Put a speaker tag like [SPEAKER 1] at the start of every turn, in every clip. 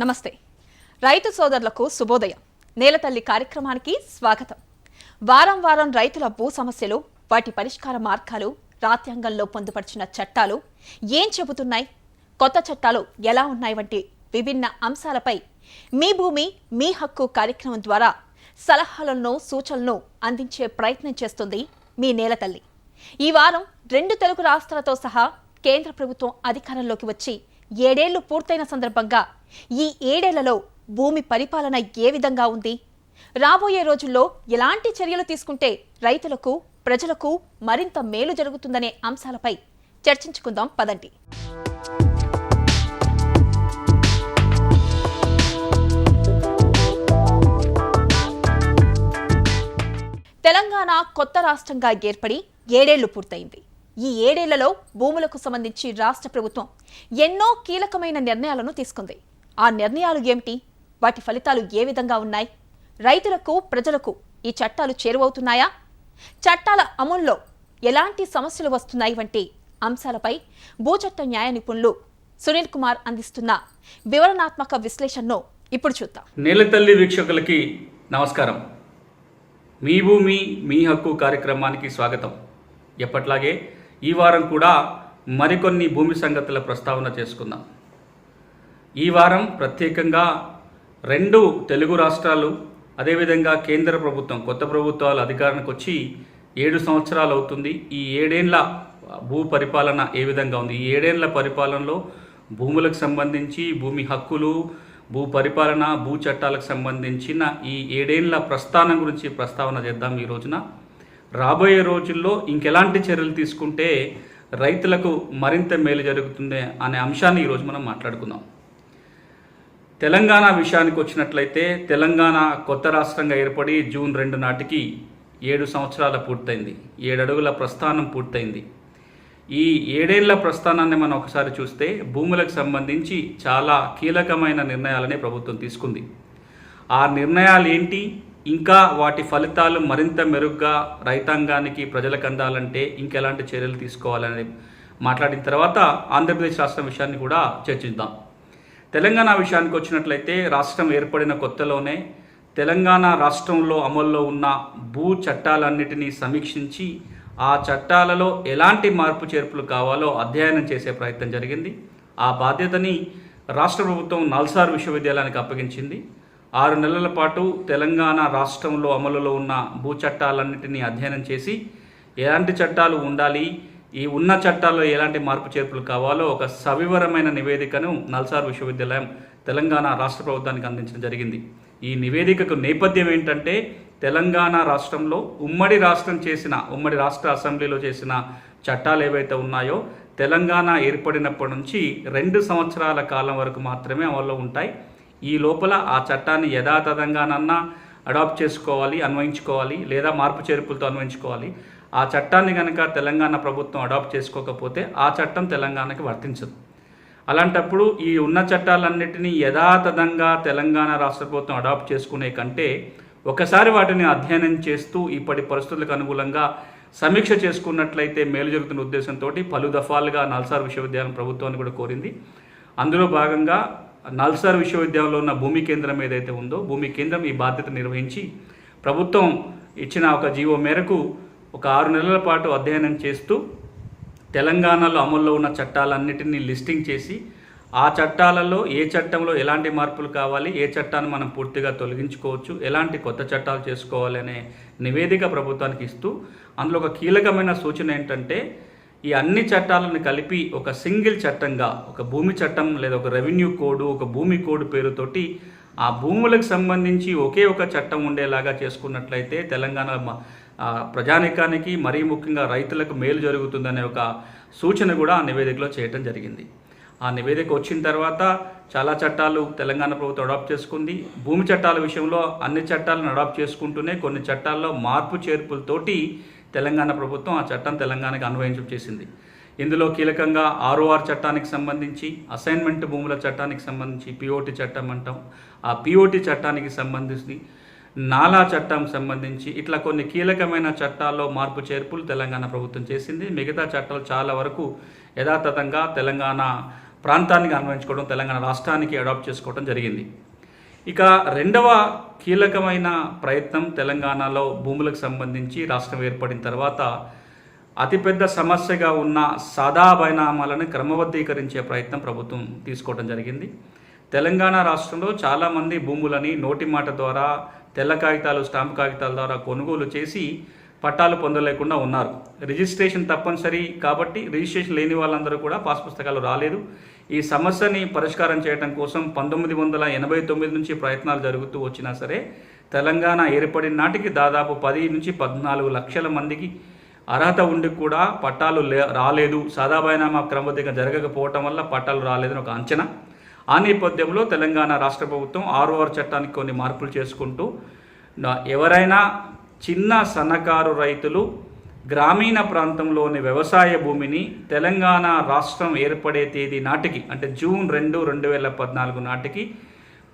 [SPEAKER 1] నమస్తే. రైతు సోదరులకు శుభోదయం. నేలతల్లి కార్యక్రమానికి స్వాగతం. వారం వారం రైతుల భూ సమస్యలు వాటి పరిష్కార మార్గాలు రాత్యాంగంలో పొందుపరిచిన చట్టాలు ఏం చెబుతున్నాయి? కొత్త చట్టాలు ఎలా ఉన్నాయి? వంటి విభిన్న అంశాలపై మీ భూమి మీ హక్కు కార్యక్రమం ద్వారా సలహాలను సూచనలను అందించే ప్రయత్నం చేస్తుంది మీ నేలతల్లి. ఈ వారం రెండు తెలుగు రాష్ట్రాలతో సహా కేంద్ర ప్రభుత్వం అధికారంలోకి వచ్చి ఏడేళ్ళు పూర్తయిన సందర్భంగా ఈ ఏడేళ్ళలో భూమి పరిపాలన ఏ విధంగా ఉంది? రాబోయే రోజుల్లో ఎలాంటి చర్యలు తీసుకుంటే రైతులకు ప్రజలకు మరింత మేలు జరుగుతుందనే అంశాలపై చర్చించుకుందాం పదండి. తెలంగాణ కొత్త రాష్ట్రంగా ఏర్పడి ఏడేళ్ళు పూర్తయింది. ఈ ఏడేళ్ళలో భూములకు సంబంధించి రాష్ట్ర ప్రభుత్వం ఎన్నో కీలకమైన నిర్ణయాలను తీసుకుంది. ఆ నిర్ణయాలు ఏమిటి? వాటి ఫలితాలు ఏ విధంగా ఉన్నాయి? రైతులకు ప్రజలకు ఈ చట్టాలు చేరువవుతున్నాయా? చట్టాల అమల్లో ఎలాంటి సమస్యలు వస్తున్నాయి వంటి అంశాలపై భూచట్ట న్యాయ నిపుణులు సునీల్ కుమార్ అందిస్తున్న వివరణాత్మక విశ్లేషణను ఇప్పుడు చూద్దాం.
[SPEAKER 2] నేలతల్లి వీక్షకులకి నమస్కారం. మీ భూమి మీ హక్కు కార్యక్రమానికి స్వాగతం. ఎప్పట్లాగే ఈ వారం కూడా మరికొన్ని భూమి సంగతుల ప్రస్తావన చేసుకుందాం. ఈ వారం ప్రత్యేకంగా రెండు తెలుగు రాష్ట్రాలు అదేవిధంగా కేంద్ర ప్రభుత్వం కొత్త ప్రభుత్వాలు అధికారానికి వచ్చి ఏడు సంవత్సరాలు అవుతుంది. ఈ ఏడేండ్ల భూ పరిపాలన ఏ విధంగా ఉంది? ఈ ఏడేండ్ల పరిపాలనలో భూములకు సంబంధించి భూమి హక్కులు భూ పరిపాలన భూ చట్టాలకు సంబంధించిన ఈ ఏడేండ్ల ప్రస్థానం గురించి ప్రస్తావన చేద్దాం ఈ రోజున. రాబోయే రోజుల్లో ఇంకెలాంటి చర్యలు తీసుకుంటే రైతులకు మరింత మేలు జరుగుతుంది అనే అంశాన్ని ఈరోజు మనం మాట్లాడుకుందాం. తెలంగాణ విషయానికి వచ్చినట్లయితే తెలంగాణ కొత్త రాష్ట్రంగా ఏర్పడి జూన్ రెండు నాటికి ఏడు సంవత్సరాల పూర్తయింది. ఏడడుగుల ప్రస్థానం పూర్తయింది. ఈ ఏడేళ్ళ ప్రస్థానాన్ని మనం ఒకసారి చూస్తే భూములకు సంబంధించి చాలా కీలకమైన నిర్ణయాలని ప్రభుత్వం తీసుకుంది. ఆ నిర్ణయాలు ఏంటి? ఇంకా వాటి ఫలితాలు మరింత మెరుగ్గా రైతాంగానికి ప్రజలకు అందాలంటే ఇంకెలాంటి చర్యలు తీసుకోవాలని మాట్లాడిన తర్వాత ఆంధ్రప్రదేశ్ రాష్ట్రం విషయాన్ని కూడా చర్చిద్దాం. తెలంగాణ విషయానికి వచ్చినట్లయితే రాష్ట్రం ఏర్పడిన కొత్తలోనే తెలంగాణ రాష్ట్రంలో అమల్లో ఉన్న భూ చట్టాలన్నిటినీ సమీక్షించి ఆ చట్టాలలో ఎలాంటి మార్పు చేర్పులు కావాలో అధ్యయనం చేసే ప్రయత్నం జరిగింది. ఆ బాధ్యతని రాష్ట్ర ప్రభుత్వం నల్సార్ విశ్వవిద్యాలయానికి అప్పగించింది. ఆరు నెలల పాటు తెలంగాణ రాష్ట్రంలో అమలులో ఉన్న భూ చట్టాలన్నింటినీ అధ్యయనం చేసి ఎలాంటి చట్టాలు ఉండాలి ఈ ఉన్న చట్టాల్లో ఎలాంటి మార్పు చేర్పులు కావాలో ఒక సవివరమైన నివేదికను నల్సార్ విశ్వవిద్యాలయం తెలంగాణ రాష్ట్ర ప్రభుత్వానికి అందించడం జరిగింది. ఈ నివేదికకు నేపథ్యం ఏంటంటే తెలంగాణ రాష్ట్రంలో ఉమ్మడి రాష్ట్రం చేసిన ఉమ్మడి రాష్ట్ర అసెంబ్లీలో చేసిన చట్టాలు ఏవైతే ఉన్నాయో తెలంగాణ ఏర్పడినప్పటి నుంచి రెండు సంవత్సరాల కాలం వరకు మాత్రమే అమల్లో ఉంటాయి. ఈ లోపల ఆ చట్టాన్ని యథాతథంగానన్నా అడాప్ట్ చేసుకోవాలి అన్వయించుకోవాలి లేదా మార్పు చేర్పులతో అన్వయించుకోవాలి. ఆ చట్టాన్ని కనుక తెలంగాణ ప్రభుత్వం అడాప్ట్ చేసుకోకపోతే ఆ చట్టం తెలంగాణకి వర్తించదు. అలాంటప్పుడు ఈ ఉన్న చట్టాలన్నిటినీ యథాతథంగా తెలంగాణ రాష్ట్ర ప్రభుత్వం అడాప్ట్ చేసుకునే కంటే ఒకసారి వాటిని అధ్యయనం చేస్తూ ఇప్పటి పరిస్థితులకు అనుగుణంగా సమీక్ష చేసుకున్నట్లయితే మేలు జరుగుతున్న ఉద్దేశంతో పలు దఫాలుగా నల్సార్ విశ్వవిద్యాలయం ప్రభుత్వాన్ని కూడా కోరింది. అందులో భాగంగా నల్సార్ విశ్వవిద్యాలయంలో ఉన్న భూమి కేంద్రం ఏదైతే ఉందో భూమి కేంద్రం ఈ బాధ్యత నిర్వహించి ప్రభుత్వం ఇచ్చిన ఒక జీవో మేరకు ఒక ఆరు నెలల పాటు అధ్యయనం చేస్తూ తెలంగాణలో అమల్లో ఉన్న చట్టాలన్నిటినీ లిస్టింగ్ చేసి ఆ చట్టాలలో ఏ చట్టంలో ఎలాంటి మార్పులు కావాలి ఏ చట్టాన్ని మనం పూర్తిగా తొలగించుకోవచ్చు ఎలాంటి కొత్త చట్టాలు చేసుకోవాలి అనే నివేదిక ప్రభుత్వానికి ఇస్తూ అందులో ఒక కీలకమైన సూచన ఏంటంటే ఈ అన్ని చట్టాలను కలిపి ఒక సింగిల్ చట్టంగా ఒక భూమి చట్టం లేదా ఒక రెవెన్యూ కోడ్ ఒక భూమి కోడ్ పేరుతోటి ఆ భూములకు సంబంధించి ఒకే ఒక చట్టం ఉండేలాగా చేసుకున్నట్లయితే తెలంగాణ ప్రజానికానికి మరీ ముఖ్యంగా రైతులకు మేలు జరుగుతుందనే ఒక సూచన కూడా ఆ నివేదికలో చేయటం జరిగింది. ఆ నివేదిక వచ్చిన తర్వాత చాలా చట్టాలు తెలంగాణ ప్రభుత్వం అడాప్ట్ చేసుకుంది. భూమి చట్టాల విషయంలో అన్ని చట్టాలను అడాప్ట్ చేసుకుంటూనే కొన్ని చట్టాల్లో మార్పు చేర్పులతోటి తెలంగాణ ప్రభుత్వం ఆ చట్టం తెలంగాణకు అన్వయించం చేసింది. ఇందులో కీలకంగా ఆర్ఓఆర్ చట్టానికి సంబంధించి అసైన్మెంట్ భూముల చట్టానికి సంబంధించి పిఓటి చట్టం అంటాం. ఆ పిఓటి చట్టానికి సంబంధించి నాలా చట్టం సంబంధించి ఇట్లా కొన్ని కీలకమైన చట్టాల్లో మార్పు చేర్పులు తెలంగాణ ప్రభుత్వం చేసింది. మిగతా చట్టాలు చాలా వరకు యథాతథంగా తెలంగాణ ప్రాంతానికి అన్వయించుకోవడం తెలంగాణ రాష్ట్రానికి అడాప్ట్ చేసుకోవడం జరిగింది. ఇక రెండవ కీలకమైన ప్రయత్నం తెలంగాణలో భూములకు సంబంధించి రాష్ట్రం ఏర్పడిన తర్వాత అతిపెద్ద సమస్యగా ఉన్న సాదా బైనామాలను క్రమబద్ధీకరించే ప్రయత్నం ప్రభుత్వం తీసుకోవడం జరిగింది. తెలంగాణ రాష్ట్రంలో చాలామంది భూములని నోటి మాట ద్వారా తెల్ల కాగితాలు స్టాంప్ కాగితాల ద్వారా కొనుగోలు చేసి పట్టాలు పొందలేకుండా ఉన్నారు. రిజిస్ట్రేషన్ తప్పనిసరి కాబట్టి రిజిస్ట్రేషన్ లేని వాళ్ళందరూ కూడా పాస్ పుస్తకాలు రాలేదు. ఈ సమస్యని పరిష్కారం చేయడం కోసం పంతొమ్మిది వందల ఎనభై తొమ్మిది నుంచి ప్రయత్నాలు జరుగుతూ వచ్చినా సరే తెలంగాణ ఏర్పడిన నాటికి దాదాపు పది నుంచి పద్నాలుగు లక్షల మందికి అర్హత ఉండి కూడా పట్టాలు లే రాలేదు. సాదాబైనామా క్రమబద్ధంగా జరగకపోవటం వల్ల పట్టాలు రాలేదని ఒక అంచనా. ఆ నేపథ్యంలో తెలంగాణ రాష్ట్ర ప్రభుత్వం ఆరు చట్టానికి కొన్ని మార్పులు చేసుకుంటూ నా- ఎవరైనా చిన్న సన్నకారు రైతులు గ్రామీణ ప్రాంతంలోని వ్యవసాయ భూమిని తెలంగాణ రాష్ట్రం ఏర్పడే తేదీ నాటికి అంటే జూన్ రెండు రెండు వేల పద్నాలుగు నాటికి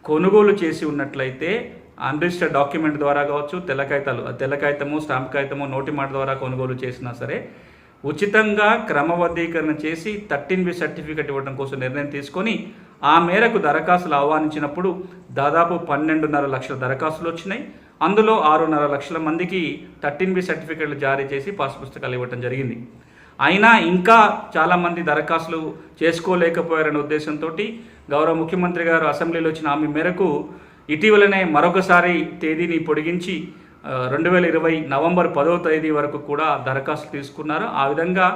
[SPEAKER 2] కొనుగోలు చేసి ఉన్నట్లయితే అన్రిజిస్టర్డ్ డాక్యుమెంట్ ద్వారా కావచ్చు తెల్లకాయితాలు తెల్లకాయితము స్టాంప్ కాగితము నోటి మాట ద్వారా కొనుగోలు చేసినా సరే ఉచితంగా క్రమబద్ధీకరణ చేసి థర్టీన్ బి సర్టిఫికెట్ ఇవ్వడం కోసం నిర్ణయం తీసుకొని ఆ మేరకు దరఖాస్తులు ఆహ్వానించినప్పుడు దాదాపు పన్నెండున్నర లక్షల దరఖాస్తులు వచ్చినాయి. అందులో ఆరున్నర లక్షల మందికి థర్టీన్ బి సర్టిఫికెట్లు జారీ చేసి పాస్ పుస్తకాలు ఇవ్వడం జరిగింది. అయినా ఇంకా చాలామంది దరఖాస్తులు చేసుకోలేకపోయారనే ఉద్దేశంతో గౌరవ ముఖ్యమంత్రి గారు అసెంబ్లీలో వచ్చిన హామీ మేరకు ఇటీవలనే మరొకసారి తేదీని పొడిగించి రెండు వేల ఇరవై నవంబర్ పదవ తేదీ వరకు కూడా దరఖాస్తు తీసుకున్నారు. ఆ విధంగా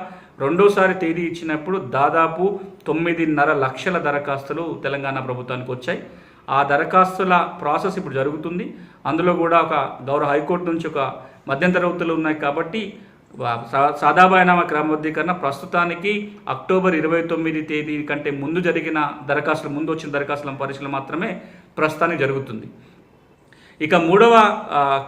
[SPEAKER 2] రెండోసారి తేదీ ఇచ్చినప్పుడు దాదాపు తొమ్మిదిన్నర లక్షల దరఖాస్తులు తెలంగాణ ప్రభుత్వానికి వచ్చాయి. ఆ దరఖాస్తుల ప్రాసెస్ ఇప్పుడు జరుగుతుంది. అందులో కూడా ఒక గౌరవ హైకోర్టు నుంచి ఒక మధ్యంతర ఉత్తర్వులు ఉన్నాయి కాబట్టి వా- సాదాబాయినామా క్రమబద్ధీకరణ ప్రస్తుతానికి అక్టోబర్ ఇరవై తొమ్మిది తేదీ కంటే ముందు జరిగిన దరఖాస్తులు ముందు వచ్చిన దరఖాస్తుల పరిశీలన మాత్రమే ప్రస్తుతానికి జరుగుతుంది. ఇక మూడవ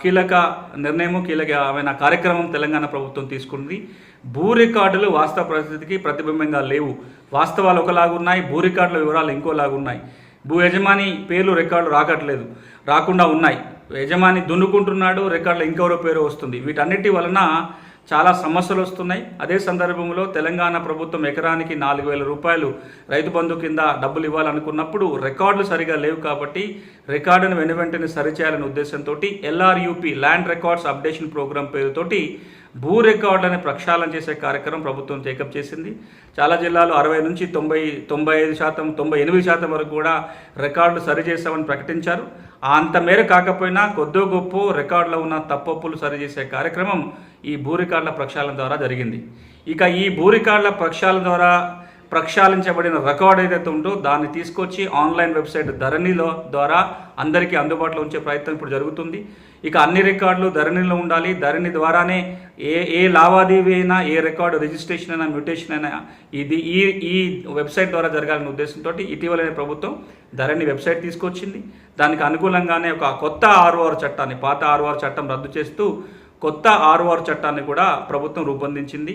[SPEAKER 2] కీలక నిర్ణయము కీలకమైన కార్యక్రమం తెలంగాణ ప్రభుత్వం తీసుకుంది. భూ రికార్డులు వాస్తవ పరిస్థితికి ప్రతిబింబంగా లేవు. వాస్తవాలు ఒకలాగున్నాయి భూ రికార్డుల వివరాలు ఇంకోలాగున్నాయి భూ యజమాని పేర్లు రికార్డులు రాకట్లేదు రాకుండా ఉన్నాయి. యజమాని దున్నుకుంటున్నాడు రికార్డులు ఇంకెవరో పేరు వస్తుంది. వీటన్నిటి వలన చాలా సమస్యలు వస్తున్నాయి. అదే సందర్భంలో తెలంగాణ ప్రభుత్వం ఎకరానికి నాలుగు వేల రూపాయలు రైతు బంధు కింద డబ్బులు ఇవ్వాలనుకున్నప్పుడు రికార్డులు సరిగా లేవు కాబట్టి రికార్డును వెను వెంటనే సరిచేయాలనే ఉద్దేశంతో LRUP land records updation programme పేరుతోటి భూ రికార్డులను ప్రక్షాళన చేసే కార్యక్రమం ప్రభుత్వం టేకప్ చేసింది. చాలా జిల్లాలు అరవై నుంచి తొంభై తొంభై ఐదు శాతం తొంభై ఎనిమిది శాతం వరకు కూడా రికార్డులు సరిచేస్తామని ప్రకటించారు. అంత మేర కాకపోయినా కొద్దో గొప్ప రికార్డులో ఉన్న తప్పొప్పులు సరిచేసే కార్యక్రమం ఈ భూ రికార్డుల ప్రక్షాళన ద్వారా జరిగింది. ఇక ఈ భూ రికార్డుల ప్రక్షాళన ద్వారా ప్రక్షాళించబడిన రికార్డ్ ఏదైతే ఉందో దాన్ని తీసుకొచ్చి ఆన్లైన్ వెబ్సైట్ ధరణిలో ద్వారా అందరికీ అందుబాటులో ఉంచే ప్రయత్నం ఇప్పుడు జరుగుతుంది. ఇక అన్ని రికార్డులు ధరణిలో ఉండాలి. ధరణి ద్వారానే ఏ ఏ లావాదేవీ అయినా ఏ రికార్డు రిజిస్ట్రేషన్ అయినా మ్యూటేషన్ అయినా ఇది ఈ ఈ వెబ్సైట్ ద్వారా జరగాలనే ఉద్దేశంతో ఇటీవలనే ప్రభుత్వం ధరణి వెబ్సైట్ తీసుకొచ్చింది. దానికి అనుకూలంగానే ఒక కొత్త ఆర్ఓఆర్ చట్టాన్ని పాత ఆర్ఓఆర్ చట్టం రద్దు చేస్తూ కొత్త ఆర్ఓఆర్ చట్టాన్ని కూడా ప్రభుత్వం రూపొందించింది.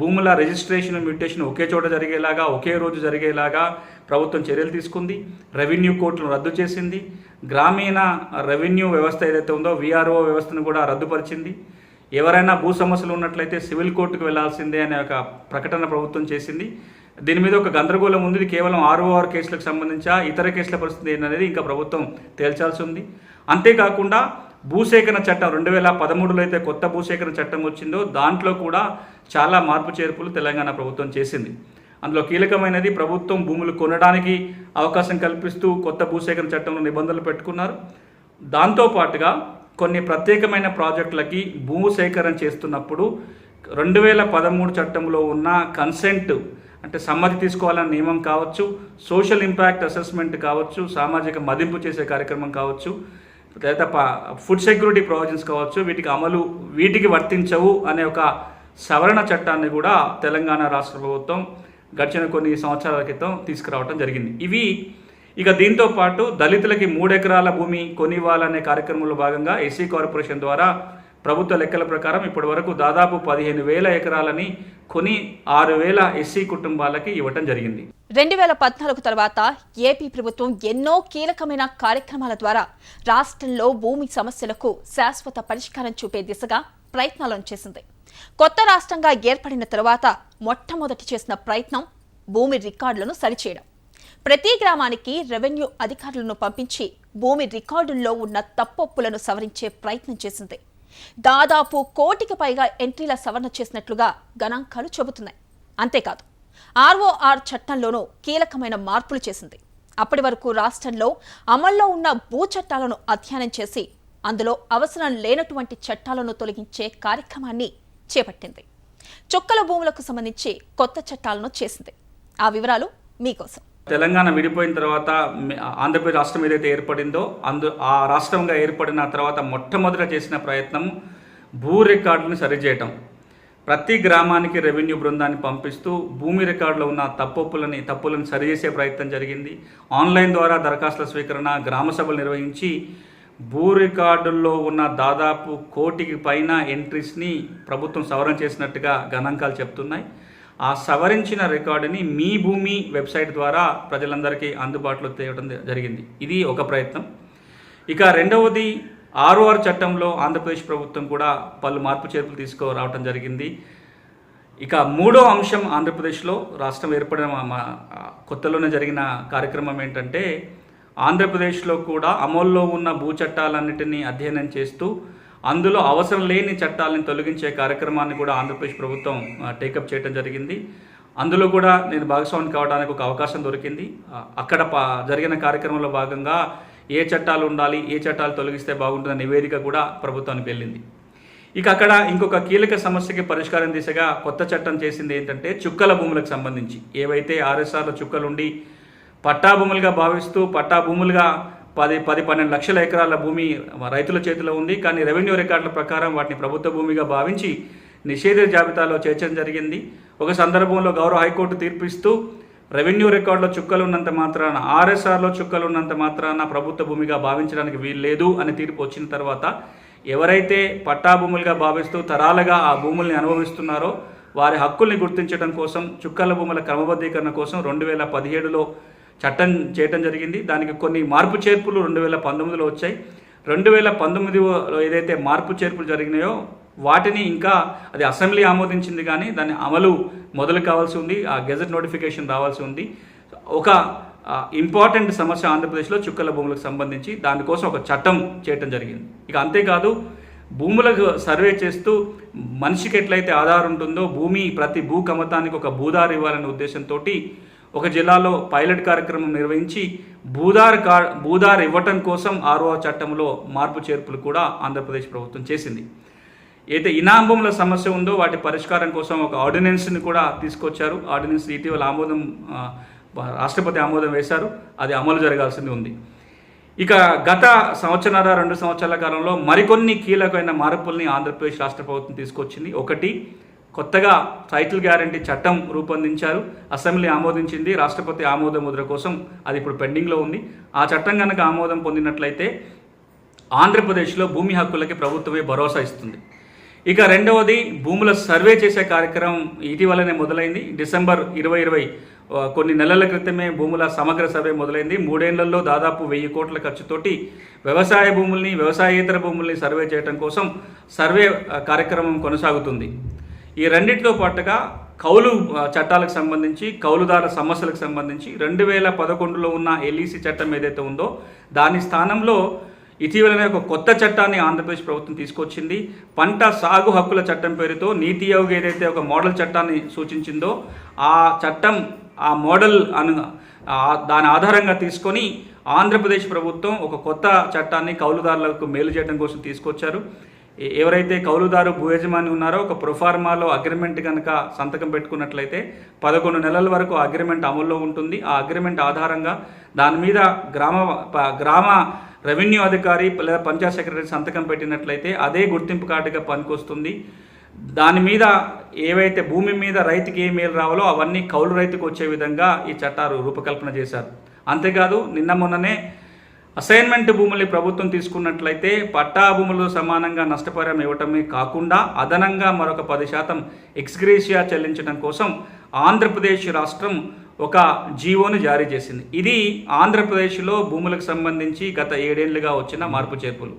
[SPEAKER 2] భూముల రిజిస్ట్రేషన్ మ్యూటేషన్ ఒకే చోట జరిగేలాగా ఒకే రోజు జరిగేలాగా ప్రభుత్వం చర్యలు తీసుకుంది రెవెన్యూ కోర్టులను రద్దు చేసింది గ్రామీణ రెవెన్యూ వ్యవస్థ ఏదైతే ఉందో విఆర్ఓ వ్యవస్థను కూడా రద్దుపరిచింది. ఎవరైనా భూ సమస్యలు ఉన్నట్లయితే సివిల్ కోర్టుకు వెళ్ళాల్సిందే అనే ఒక ప్రకటన ప్రభుత్వం చేసింది. దీని మీద ఒక గందరగోళం ఉంది. కేవలం ఆర్ఓఆర్ కేసులకు సంబంధించా ఇతర కేసుల పరిస్థితి ఏంటనేది ఇంకా ప్రభుత్వం తేల్చాల్సి ఉంది. అంతేకాకుండా భూసేకరణ చట్టం రెండు వేల పదమూడులో అయితే కొత్త భూసేకరణ చట్టం వచ్చిందో దాంట్లో కూడా చాలా మార్పు చేర్పులు తెలంగాణ ప్రభుత్వం చేసింది. అందులో కీలకమైనది ప్రభుత్వం భూములు కొనడానికి అవకాశం కల్పిస్తూ కొత్త భూసేకరణ చట్టంలో నిబంధనలు పెట్టుకున్నారు. దాంతోపాటుగా కొన్ని ప్రత్యేకమైన ప్రాజెక్టులకి భూ సేకరణ చేస్తున్నప్పుడు రెండు వేల పదమూడు చట్టంలో ఉన్న కన్సెంట్ అంటే సమ్మతి తీసుకోవాలన్న నియమం కావచ్చు సోషల్ ఇంపాక్ట్ అసెస్మెంట్ కావచ్చు సామాజిక మదింపు చేసే కార్యక్రమం కావచ్చు లేదా ఫుడ్ సెక్యూరిటీ ప్రొవిజన్స్ కావచ్చు వీటికి అమలు వీటికి వర్తించవు అనే ఒక సవరణ చట్టాన్ని కూడా తెలంగాణ రాష్ట్ర ప్రభుత్వం గడిచిన కొన్ని సంవత్సరాల క్రితం తీసుకురావడం జరిగింది. ఇవి ఇక దీంతో పాటు దళితులకి మూడెకరాల భూమి కొనివ్వాలనే కార్యక్రమంలో భాగంగా ఎస్సీ కార్పొరేషన్ ద్వారా ప్రభుత్వ లెక్కల ప్రకారం ఇప్పటి వరకు దాదాపు పదిహేను వేల ఎకరాలని కొని ఆరు వేల ఎస్సీ కుటుంబాలకి ఇవ్వటం జరిగింది.
[SPEAKER 1] రెండు వేల పద్నాలుగు తర్వాత ఏపీ ప్రభుత్వం ఎన్నో కీలకమైన కార్యక్రమాల ద్వారా రాష్ట్రంలో భూమి సమస్యలకు శాశ్వత పరిష్కారం చూపే దిశగా ప్రయత్నాలను చేసింది. కొత్త రాష్ట్రంగా ఏర్పడిన తరువాత మొట్టమొదటి చేసిన ప్రయత్నం భూమి రికార్డులను సరిచేయడం. ప్రతి గ్రామానికి రెవెన్యూ అధికారులను పంపించి భూమి రికార్డుల్లో ఉన్న తప్పొప్పులను సవరించే ప్రయత్నం చేసింది. దాదాపు కోటికి పైగా ఎంట్రీల సవరణ చేసినట్లుగా గణాంకాలు చెబుతున్నాయి. అంతేకాదు ఆర్ఓఆర్ చట్టంలోనూ కీలకమైన మార్పులు చేసింది. అప్పటి వరకు రాష్ట్రంలో అమల్లో ఉన్న భూ చట్టాలను అధ్యయనం చేసి అందులో అవసరం లేనటువంటి చట్టాలను తొలగించే కార్యక్రమాన్ని చేపట్టింది. చుక్కల భూములకు సంబంధించి కొత్త చట్టాలను చేసింది. ఆ వివరాలు మీకోసం.
[SPEAKER 2] తెలంగాణ విడిపోయిన తర్వాత ఆంధ్రప్రదేశ్ రాష్ట్రం ఏదైతే ఏర్పడిందో అందు ఆ రాష్ట్రంగా ఏర్పడిన తర్వాత మొట్టమొదట చేసిన ప్రయత్నం భూ రికార్డులను సరిచేయటం. ప్రతి గ్రామానికి రెవెన్యూ బృందాన్ని పంపిస్తూ భూమి రికార్డులో ఉన్న తప్పులని తప్పులను సరిచేసే ప్రయత్నం జరిగింది. ఆన్లైన్ ద్వారా దరఖాస్తుల స్వీకరణ గ్రామ సభలు నిర్వహించి భూ రికార్డుల్లో ఉన్న దాదాపు కోటికి పైన ఎంట్రీస్ని ప్రభుత్వం సవరణ చేసినట్టుగా గణాంకాలు చెప్తున్నాయి. ఆ సవరించిన రికార్డుని మీ భూమి వెబ్సైట్ ద్వారా ప్రజలందరికీ అందుబాటులో తేవడం జరిగింది. ఇది ఒక ప్రయత్నం. ఇక రెండవది ఆర్ఓఆర్ చట్టంలో ఆంధ్రప్రదేశ్ ప్రభుత్వం కూడా పలు మార్పు చేర్పులు తీసుకురావడం జరిగింది. ఇక మూడో అంశం ఆంధ్రప్రదేశ్లో రాష్ట్రం ఏర్పడిన మా కొత్తలోనే జరిగిన కార్యక్రమం ఏంటంటే ఆంధ్రప్రదేశ్లో కూడా అమల్లో ఉన్న భూ చట్టాలన్నిటినీ అధ్యయనం చేస్తూ అందులో అవసరం లేని చట్టాలను తొలగించే కార్యక్రమాన్ని కూడా ఆంధ్రప్రదేశ్ ప్రభుత్వం టేకప్ చేయడం జరిగింది. అందులో కూడా నేను భాగస్వామి కావడానికి ఒక అవకాశం దొరికింది. అక్కడ జరిగిన కార్యక్రమంలో భాగంగా ఏ చట్టాలు ఉండాలి ఏ చట్టాలు తొలగిస్తే బాగుంటుందని నివేదిక కూడా ప్రభుత్వానికి వెళ్ళింది. ఇక అక్కడ ఇంకొక కీలక సమస్యకి పరిష్కారం దిశగా కొత్త చట్టం చేసింది ఏంటంటే చుక్కల భూములకు సంబంధించి. ఏవైతే ఆర్ఎస్ఆర్లో చుక్కలుండి పట్టా భూములుగా భావిస్తూ పట్టా భూములుగా పది పది పన్నెండు లక్షల ఎకరాల భూమి రైతుల చేతిలో ఉంది. కానీ రెవెన్యూ రికార్డుల ప్రకారం వాటిని ప్రభుత్వ భూమిగా భావించి నిషేధిత జాబితాలో చేర్చడం జరిగింది. ఒక సందర్భంలో గౌరవ హైకోర్టు తీర్పిస్తూ రెవెన్యూ రికార్డులో చుక్కలు ఉన్నంత మాత్రాన ఆర్ఎస్ఆర్లో చుక్కలు ఉన్నంత మాత్రాన ప్రభుత్వ భూమిగా భావించడానికి వీలు లేదు అని తీర్పు వచ్చిన తర్వాత ఎవరైతే పట్టా భూములుగా భావిస్తూ తరాలుగా ఆ భూముల్ని అనుభవిస్తున్నారో వారి హక్కుల్ని గుర్తించడం కోసం చుక్కల భూముల క్రమబద్ధీకరణ కోసం రెండు వేల పదిహేడులో చట్టం చేయటం జరిగింది. దానికి కొన్ని మార్పు చేర్పులు రెండు వేల పంతొమ్మిదిలో వచ్చాయి. రెండు వేల పంతొమ్మిదిలో ఏదైతే మార్పు చేర్పులు జరిగినాయో వాటిని ఇంకా అది అసెంబ్లీ ఆమోదించింది కానీ దాని అమలు మొదలు కావాల్సి ఉంది. ఆ గెజెట్ నోటిఫికేషన్ రావాల్సి ఉంది. ఒక ఇంపార్టెంట్ సమస్య ఆంధ్రప్రదేశ్లో చుక్కల భూములకు సంబంధించి దానికోసం ఒక చట్టం చేయటం జరిగింది. ఇక అంతేకాదు భూములకు సర్వే చేస్తూ మనిషికి ఎట్లయితే ఆధారం ఉంటుందో భూమి ప్రతి భూ కమతానికి ఒక భూదారు ఇవ్వాలనే ఉద్దేశంతో ఒక జిల్లాలో పైలట్ కార్యక్రమం నిర్వహించి భూదార్ కా భూదార్ ఇవ్వటం కోసం ఆరో చట్టంలో మార్పు చేర్పులు కూడా ఆంధ్రప్రదేశ్ ప్రభుత్వం చేసింది. అయితే ఇనాంబంల సమస్య ఉందో వాటి పరిష్కారం కోసం ఒక ఆర్డినెన్స్ని కూడా తీసుకొచ్చారు. ఆర్డినెన్స్ ఇటీవల ఆమోదం రాష్ట్రపతి ఆమోదం వేశారు. అది అమలు జరగాల్సింది ఉంది. ఇక గత సంవత్సరాల రెండు సంవత్సరాల కాలంలో మరికొన్ని కీలకమైన మార్పుల్ని ఆంధ్రప్రదేశ్ రాష్ట్ర ప్రభుత్వం తీసుకొచ్చింది. ఒకటి కొత్తగా టైటిల్ గ్యారంటీ చట్టం రూపొందించారు. అసెంబ్లీ ఆమోదించింది. రాష్ట్రపతి ఆమోద ముద్ర కోసం అది ఇప్పుడు పెండింగ్లో ఉంది. ఆ చట్టం కనుక ఆమోదం పొందినట్లయితే ఆంధ్రప్రదేశ్లో భూమి హక్కులకి ప్రభుత్వమే భరోసా ఇస్తుంది. ఇక రెండవది భూముల సర్వే చేసే కార్యక్రమం ఇటీవలనే మొదలైంది. డిసెంబర్ ఇరవై ఇరవై కొన్ని నెలల క్రితమే భూముల సమగ్ర సర్వే మొదలైంది. మూడేళ్ళలో దాదాపు వెయ్యి కోట్ల ఖర్చుతోటి వ్యవసాయ భూముల్ని వ్యవసాయేతర భూముల్ని సర్వే చేయడం కోసం సర్వే కార్యక్రమం కొనసాగుతుంది. ఈ రెండిటితో పాటుగా కౌలు చట్టాలకు సంబంధించి కౌలుదారుల సమస్యలకు సంబంధించి రెండు వేల పదకొండులో ఉన్న ఎల్ఈసి చట్టం ఏదైతే ఉందో దాని స్థానంలో ఇటీవలనే ఒక కొత్త చట్టాన్ని ఆంధ్రప్రదేశ్ ప్రభుత్వం తీసుకొచ్చింది. పంట సాగు హక్కుల చట్టం పేరుతో నీతి ఆయోగ్ ఏదైతే ఒక మోడల్ చట్టాన్ని సూచించిందో ఆ చట్టం ఆ మోడల్ అను దాని ఆధారంగా తీసుకొని ఆంధ్రప్రదేశ్ ప్రభుత్వం ఒక కొత్త చట్టాన్ని కౌలుదారులకు మేలు చేయడం కోసం తీసుకొచ్చారు. ఎవరైతే కౌలుదారు భూయజమాని ఉన్నారో ఒక ప్రొఫార్మాలో అగ్రిమెంట్ కనుక సంతకం పెట్టుకున్నట్లయితే పదకొండు నెలల వరకు అగ్రిమెంట్ అమల్లో ఉంటుంది. ఆ అగ్రిమెంట్ ఆధారంగా దాని మీద గ్రామ ప- గ్రామ రెవెన్యూ అధికారి లేదా పంచాయత్ సెక్రటరీ సంతకం పెట్టినట్లయితే అదే గుర్తింపు కార్డుగా పనికొస్తుంది. దాని మీద ఏవైతే భూమి మీద రైతుకి ఏ మేలు రావాలో అవన్నీ కౌలు రైతుకు వచ్చే విధంగా ఈ చట్టాలు రూపకల్పన చేశారు. అంతేకాదు నిన్న మొన్ననే అసైన్మెంట్ భూముల్ని ప్రభుత్వం తీసుకున్నట్లయితే పట్టా భూములు సమానంగా నష్టపరిహారం ఇవ్వటమే కాకుండా అదనంగా మరొక పది శాతం ఎక్స్గ్రేషియా చెల్లించడం కోసం ఆంధ్రప్రదేశ్ రాష్ట్రం ఒక జీవోను జారీ చేసింది. ఇది ఆంధ్రప్రదేశ్లో భూములకు సంబంధించి గత ఏడేళ్ళుగా వచ్చిన మార్పు చేర్పులు.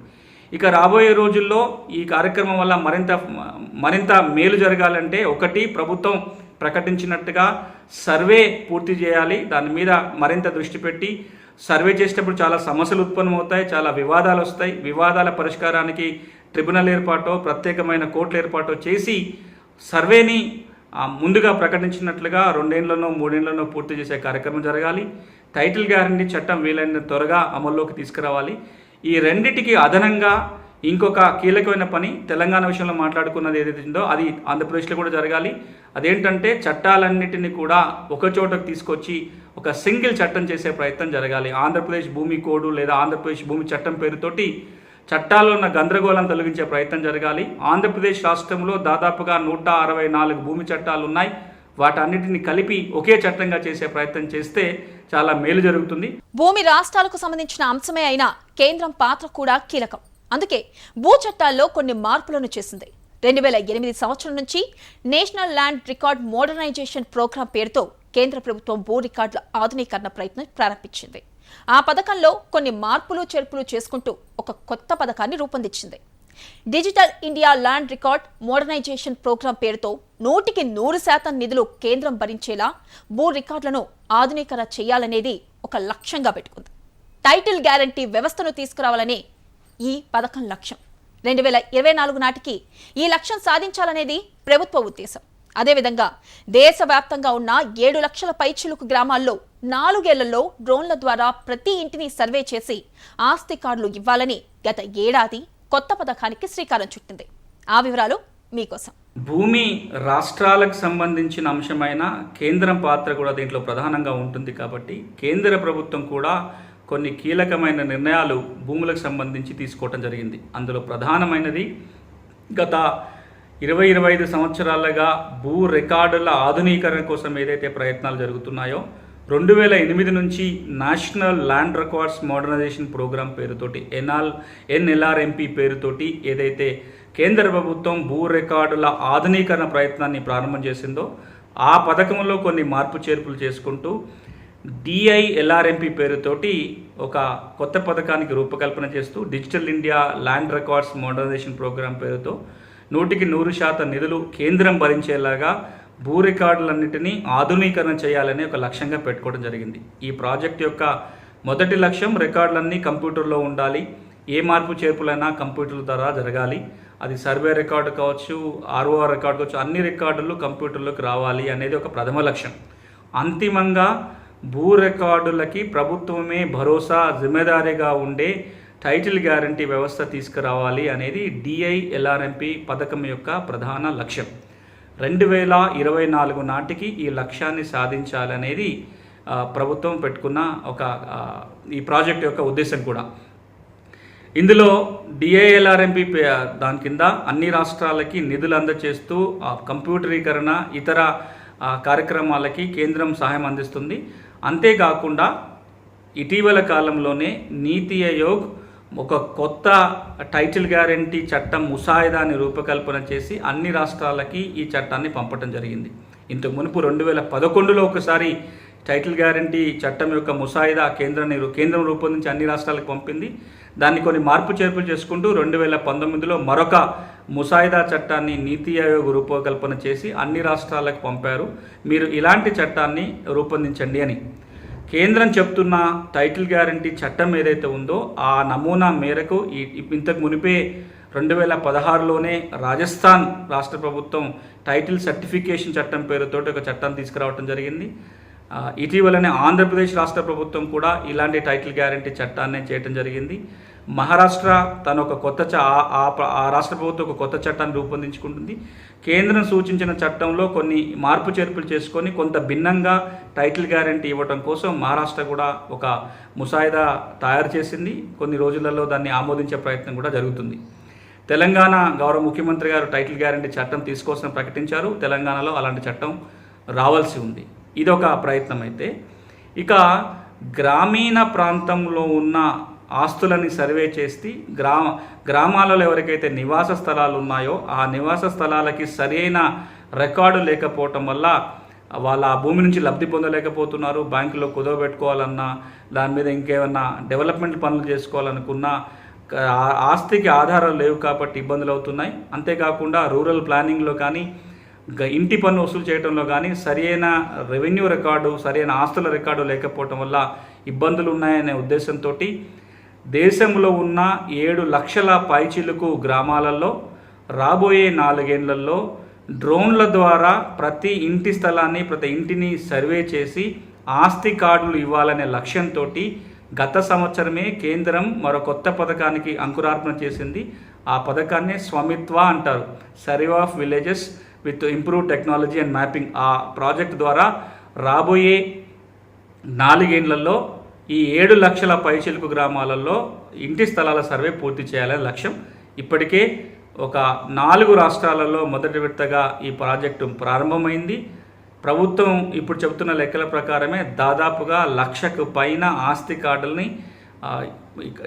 [SPEAKER 2] ఇక రాబోయే రోజుల్లో ఈ కార్యక్రమం వల్ల మరింత మరింత మేలు జరగాలంటే ఒకటి ప్రభుత్వం ప్రకటించినట్టుగా సర్వే పూర్తి చేయాలి. దాని మీద మరింత దృష్టి పెట్టి సర్వే చేసేటప్పుడు చాలా సమస్యలు ఉత్పన్నమవుతాయి చాలా వివాదాలు వస్తాయి. వివాదాల పరిష్కారానికి ట్రిబ్యునల్ ఏర్పాటో ప్రత్యేకమైన కోర్టుల ఏర్పాటో చేసి సర్వేని ముందుగా ప్రకటించినట్లుగా రెండేళ్ళనో మూడేళ్ళనో పూర్తి చేసే కార్యక్రమం జరగాలి. టైటిల్ గ్యారంటీ చట్టం వీలైనంత త్వరగా అమల్లోకి తీసుకురావాలి. ఈ రెండిటికి అదనంగా ఇంకొక కీలకమైన పని తెలంగాణ విషయంలో మాట్లాడుకున్నది ఏదైతే ఉందో అది ఆంధ్రప్రదేశ్లో కూడా జరగాలి. అదేంటంటే చట్టాలన్నిటిని కూడా ఒక చోటకు తీసుకొచ్చి ఒక సింగిల్ చట్టం చేసే ప్రయత్నం జరగాలి. ఆంధ్రప్రదేశ్ భూమి కోడు లేదా ఆంధ్రప్రదేశ్ భూమి చట్టం పేరుతోటి చట్టాల్లో ఉన్న గందరగోళం తొలగించే ప్రయత్నం జరగాలి. ఆంధ్రప్రదేశ్ రాష్ట్రంలో దాదాపుగా నూట అరవై నాలుగు భూమి చట్టాలు ఉన్నాయి. వాటన్నిటిని కలిపి ఒకే చట్టంగా చేసే ప్రయత్నం చేస్తే చాలా మేలు జరుగుతుంది.
[SPEAKER 1] భూమి రాష్ట్రాలకు సంబంధించిన అంశమే అయినా కేంద్రం పాత్ర కూడా కీలకం. అందుకే భూ చట్టాల్లో కొన్ని మార్పులను చేసింది. రెండు వేల ఎనిమిది సంవత్సరం నుంచి national land record modernisation programme పేరుతో కేంద్ర ప్రభుత్వం భూ రికార్డుల ఆధునీకరణ ప్రయత్నం ప్రారంభించింది. ఆ పథకంలో కొన్ని మార్పులు చేర్పులు చేసుకుంటూ ఒక కొత్త పథకాన్ని రూపొందించింది. Digital India land record modernisation programme పేరుతో నూటికి నూరు శాతం నిధులు కేంద్రం భరించేలా భూ రికార్డులను ఆధునీకరణ చేయాలనేది ఒక లక్ష్యంగా పెట్టుకుంది. టైటిల్ గ్యారంటీ వ్యవస్థను తీసుకురావాలనే ఈ పథకం లక్ష్యం. రెండు వేల ఇరవై నాలుగు నాటికి ఈ లక్ష్యం సాధించాలనేది ప్రభుత్వ ఉద్దేశం. అదేవిధంగా దేశవ్యాప్తంగా ఉన్న ఏడు లక్షల పైచిలుకు గ్రామాల్లో నాలుగేళ్ళలో డ్రోన్ల ద్వారా ప్రతి ఇంటిని సర్వే చేసి ఆస్తి కార్డులు ఇవ్వాలని గత ఏడాది కొత్త పథకానికి శ్రీకారం చుట్టింది. ఆ వివరాలు మీకోసం.
[SPEAKER 2] భూమి రాష్ట్రాలకు సంబంధించిన అంశమైన కేంద్రం పాత్ర కూడా దీంట్లో ప్రధానంగా ఉంటుంది కాబట్టి కేంద్ర ప్రభుత్వం కూడా కొన్ని కీలకమైన నిర్ణయాలు భూములకు సంబంధించి తీసుకోవటం జరిగింది. అందులో ప్రధానమైనది గత ఇరవై ఇరవై ఐదు సంవత్సరాలుగా భూ రికార్డుల ఆధునీకరణ కోసం ఏదైతే ప్రయత్నాలు జరుగుతున్నాయో రెండు వేల ఎనిమిది నుంచి national land records modernisation programme పేరుతోటి ఎన్ఆల్ ఎన్ఎల్ఆర్ఎంపీ పేరుతోటి ఏదైతే కేంద్ర ప్రభుత్వం భూ రికార్డుల ఆధునీకరణ ప్రయత్నాన్ని ప్రారంభం చేసిందో ఆ పథకంలో కొన్ని మార్పు చేర్పులు చేసుకుంటూ డిఐఎల్ఆర్ఎంపీ పేరుతోటి ఒక కొత్త పథకానికి రూపకల్పన చేస్తూ digital India land records modernisation programme పేరుతో నూటికి నూరు శాతం నిధులు కేంద్రం భరించేలాగా భూ రికార్డులన్నింటినీ ఆధునీకరణ చేయాలని ఒక లక్ష్యంగా పెట్టుకోవడం జరిగింది. ఈ ప్రాజెక్ట్ యొక్క మొదటి లక్ష్యం రికార్డులన్నీ కంప్యూటర్లో ఉండాలి. ఏ మార్పు చేర్పులైనా కంప్యూటర్ల ద్వారా జరగాలి. అది సర్వే రికార్డు కావచ్చు ఆర్ఓఆర్ రికార్డు కావచ్చు అన్ని రికార్డులు కంప్యూటర్లోకి రావాలి అనేది ఒక ప్రథమ లక్ష్యం. అంతిమంగా భూ రికార్డులకి ప్రభుత్వమే భరోసా జిమ్మెదారీగా ఉండే టైటిల్ గ్యారంటీ వ్యవస్థ తీసుకురావాలి అనేది డిఐఎల్ఆర్ఎంపి పథకం యొక్క ప్రధాన లక్ష్యం. రెండు వేల ఇరవై నాలుగు నాటికి ఈ లక్ష్యాన్ని సాధించాలనేది ప్రభుత్వం పెట్టుకున్న ఒక ఈ ప్రాజెక్ట్ యొక్క ఉద్దేశం కూడా. ఇందులో డిఏఎల్ఆర్ఎంపి దాని కింద అన్ని రాష్ట్రాలకి నిధులు అందజేస్తూ కంప్యూటరీకరణ ఇతర కార్యక్రమాలకి కేంద్రం సహాయం అందిస్తుంది. అంతేకాకుండా ఇటీవల కాలంలోనే నీతి ఆయోగ్ ఒక కొత్త టైటిల్ గ్యారంటీ చట్టం ముసాయిదాని రూపకల్పన చేసి అన్ని రాష్ట్రాలకి ఈ చట్టాన్ని పంపటం జరిగింది. ఇంతకు మునుపు రెండు వేల పదకొండులో ఒకసారి టైటిల్ గ్యారంటీ చట్టం యొక్క ముసాయిదా కేంద్రాన్ని కేంద్రం రూపొందించి అన్ని రాష్ట్రాలకు పంపింది. దాన్ని కొన్ని మార్పు చేర్పులు చేసుకుంటూ రెండు వేల పంతొమ్మిదిలో మరొక ముసాయిదా చట్టాన్ని నీతి ఆయోగ్ రూపకల్పన చేసి అన్ని రాష్ట్రాలకు పంపారు. మీరు ఇలాంటి చట్టాన్ని రూపొందించండి అని. కేంద్రం చెప్తున్న టైటిల్ గ్యారంటీ చట్టం ఏదైతే ఉందో ఆ నమూనా మేరకు ఈ ఇంతకు మునిపే రెండు వేల పదహారులోనే రాజస్థాన్ రాష్ట్ర ప్రభుత్వం టైటిల్ సర్టిఫికేషన్ చట్టం పేరుతోటి ఒక చట్టం తీసుకురావడం జరిగింది. ఇటీవలనే ఆంధ్రప్రదేశ్ రాష్ట్ర ప్రభుత్వం కూడా ఇలాంటి టైటిల్ గ్యారంటీ చట్టాన్ని చేయడం జరిగింది. మహారాష్ట్ర తన ఒక కొత్త చ ఆ- ఆ రాష్ట్ర ప్రభుత్వం ఒక కొత్త చట్టాన్ని రూపొందించుకుంటుంది. కేంద్రం సూచించిన చట్టంలో కొన్ని మార్పు చేర్పులు చేసుకొని కొంత భిన్నంగా టైటిల్ గ్యారంటీ ఇవ్వడం కోసం మహారాష్ట్ర కూడా ఒక ముసాయిదా తయారు చేసింది. కొన్ని రోజులలో దాన్ని ఆమోదించే ప్రయత్నం కూడా జరుగుతుంది. తెలంగాణ గౌరవ ముఖ్యమంత్రి గారు టైటిల్ గ్యారంటీ చట్టం తీసుకోవాల్సిన ప్రకటించారు. తెలంగాణలో అలాంటి చట్టం రావాల్సి ఉంది. ఇదొక ప్రయత్నం అయితే. ఇక గ్రామీణ ప్రాంతంలో ఉన్న ఆస్తులని సర్వే చేసి గ్రామ గ్రామాలలో ఎవరికైతే నివాస స్థలాలు ఉన్నాయో ఆ నివాస స్థలాలకి సరైన రికార్డు లేకపోవటం వల్ల వాళ్ళ ఆ భూమి నుంచి లబ్ధి పొందలేకపోతున్నారు. బ్యాంకులో కుదవబెట్టుకోవాలన్నా దాని మీద ఇంకేమన్నా డెవలప్మెంట్ పనులు చేసుకోవాలనుకున్నా ఆస్తికి ఆధారాలు లేవు కాబట్టి ఇబ్బందులు అవుతున్నాయి. అంతేకాకుండా రూరల్ ప్లానింగ్లో కానీ ఇంటి పన్ను వసూలు చేయడంలో కానీ సరైన రెవెన్యూ రికార్డు సరైన ఆస్తుల రికార్డు లేకపోవటం వల్ల ఇబ్బందులు ఉన్నాయనే ఉద్దేశంతో దేశంలో ఉన్న ఏడు లక్షల పైచిలుకు గ్రామాలలో రాబోయే నాలుగేళ్ళలో డ్రోన్ల ద్వారా ప్రతి ఇంటి స్థలాన్ని ప్రతి ఇంటిని సర్వే చేసి ఆస్తి కార్డులు ఇవ్వాలనే లక్ష్యంతో గత సంవత్సరమే కేంద్రం మరో కొత్త పథకానికి అంకురార్పణ చేసింది. ఆ పథకాన్ని స్వమిత్వ అంటారు. Survey of villages with improve technology and mapping ఆ ప్రాజెక్ట్ ద్వారా రాబోయే నాలుగేండ్లలో ఈ ఏడు లక్షల పైచిలుకు గ్రామాలలో ఇంటి స్థలాల సర్వే పూర్తి చేయాలనే లక్ష్యం. ఇప్పటికే ఒక నాలుగు రాష్ట్రాలలో మొదటి విడతగా ఈ ప్రాజెక్టు ప్రారంభమైంది. ప్రభుత్వం ఇప్పుడు చెబుతున్న లెక్కల ప్రకారమే దాదాపుగా లక్షకు పైన ఆస్తి కార్డుల్ని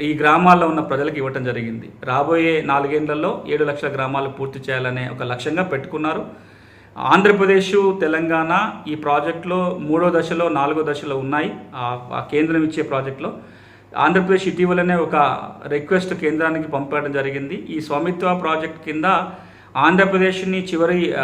[SPEAKER 2] ఈ గ్రామాల్లో ఉన్న ప్రజలకు ఇవ్వటం జరిగింది. రాబోయే నాలుగేళ్ళలో ఏడు లక్షల గ్రామాలు పూర్తి చేయాలనే ఒక లక్ష్యంగా పెట్టుకున్నారు. ఆంధ్రప్రదేశ్ తెలంగాణ ఈ ప్రాజెక్టులో మూడో దశలో నాలుగో దశలో ఉన్నాయి. ఆ- కేంద్రం ఇచ్చే ప్రాజెక్టులో. ఆంధ్రప్రదేశ్ ఇటీవలనే ఒక రిక్వెస్ట్ కేంద్రానికి పంపడం జరిగింది. ఈ స్వామిత్వ ప్రాజెక్ట్ కింద ఆంధ్రప్రదేశ్ని చివరి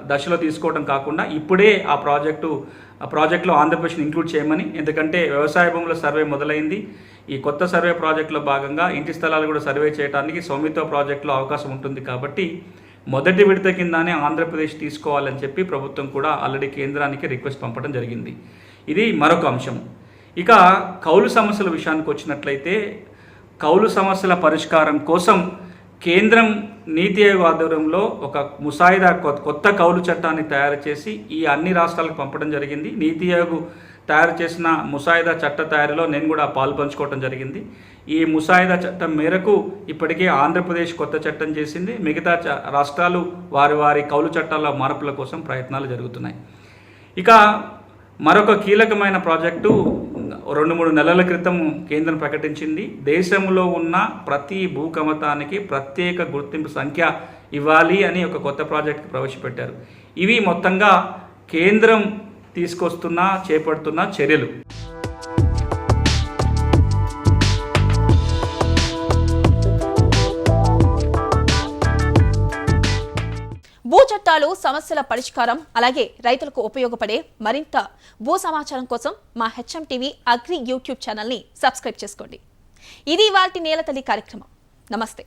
[SPEAKER 2] దశలో తీసుకోవడం కాకుండా ఇప్పుడే ఆ ప్రాజెక్టు ఆ ప్రాజెక్టులో ఆంధ్రప్రదేశ్ని ఇంక్లూడ్ చేయమని ఎందుకంటే వ్యవసాయ భూముల సర్వే మొదలైంది. ఈ కొత్త సర్వే ప్రాజెక్టులో భాగంగా ఇంటి స్థలాలు కూడా సర్వే చేయడానికి స్వామిత్వ ప్రాజెక్టులో అవకాశం ఉంటుంది కాబట్టి మొదటి విడత కిందనే ఆంధ్రప్రదేశ్ తీసుకోవాలని చెప్పి ప్రభుత్వం కూడా ఆల్రెడీ కేంద్రానికి రిక్వెస్ట్ పంపడం జరిగింది. ఇది మరొక అంశం. ఇక కౌలు సమస్యల విషయానికి వచ్చినట్లయితే కౌలు సమస్యల పరిష్కారం కోసం కేంద్రం నీతి ఆయోగ్ ఆధ్వర్యంలో ఒక ముసాయిదా కొత్త కౌలు చట్టాన్ని తయారు చేసి ఈ అన్ని రాష్ట్రాలకు పంపడం జరిగింది. నీతి ఆయోగ్ తయారు చేసిన ముసాయిదా చట్ట తయారీలో నేను కూడా పాల్పంచుకోవటం జరిగింది. ఈ ముసాయిదా చట్టం మేరకు ఇప్పటికే ఆంధ్రప్రదేశ్ కొత్త చట్టం చేసింది. మిగతా చ- రాష్ట్రాలు వారి వారి కౌలు చట్టాల మార్పుల కోసం ప్రయత్నాలు జరుగుతున్నాయి. ఇక మరొక కీలకమైన ప్రాజెక్టు రెండు మూడు నెలల క్రితం కేంద్రం ప్రకటించింది. దేశంలో ఉన్న ప్రతి భూకమతానికి ప్రత్యేక గుర్తింపు సంఖ్య ఇవ్వాలి అని ఒక కొత్త ప్రాజెక్ట్ ప్రవేశపెట్టారు. ఇవి మొత్తంగా కేంద్రం తీసుకొస్తున్న చేపడుతున్న చర్యలు.
[SPEAKER 1] భూ చట్టాలు సమస్యల పరిష్కారం అలాగే రైతులకు ఉపయోగపడే మరింత భూ సమాచారం కోసం మా హెచ్ఎం టీవీ అగ్రి యూట్యూబ్ ఛానల్ని సబ్స్క్రైబ్ చేసుకోండి. ఇది వాటి నేలతల్లి కార్యక్రమం. నమస్తే.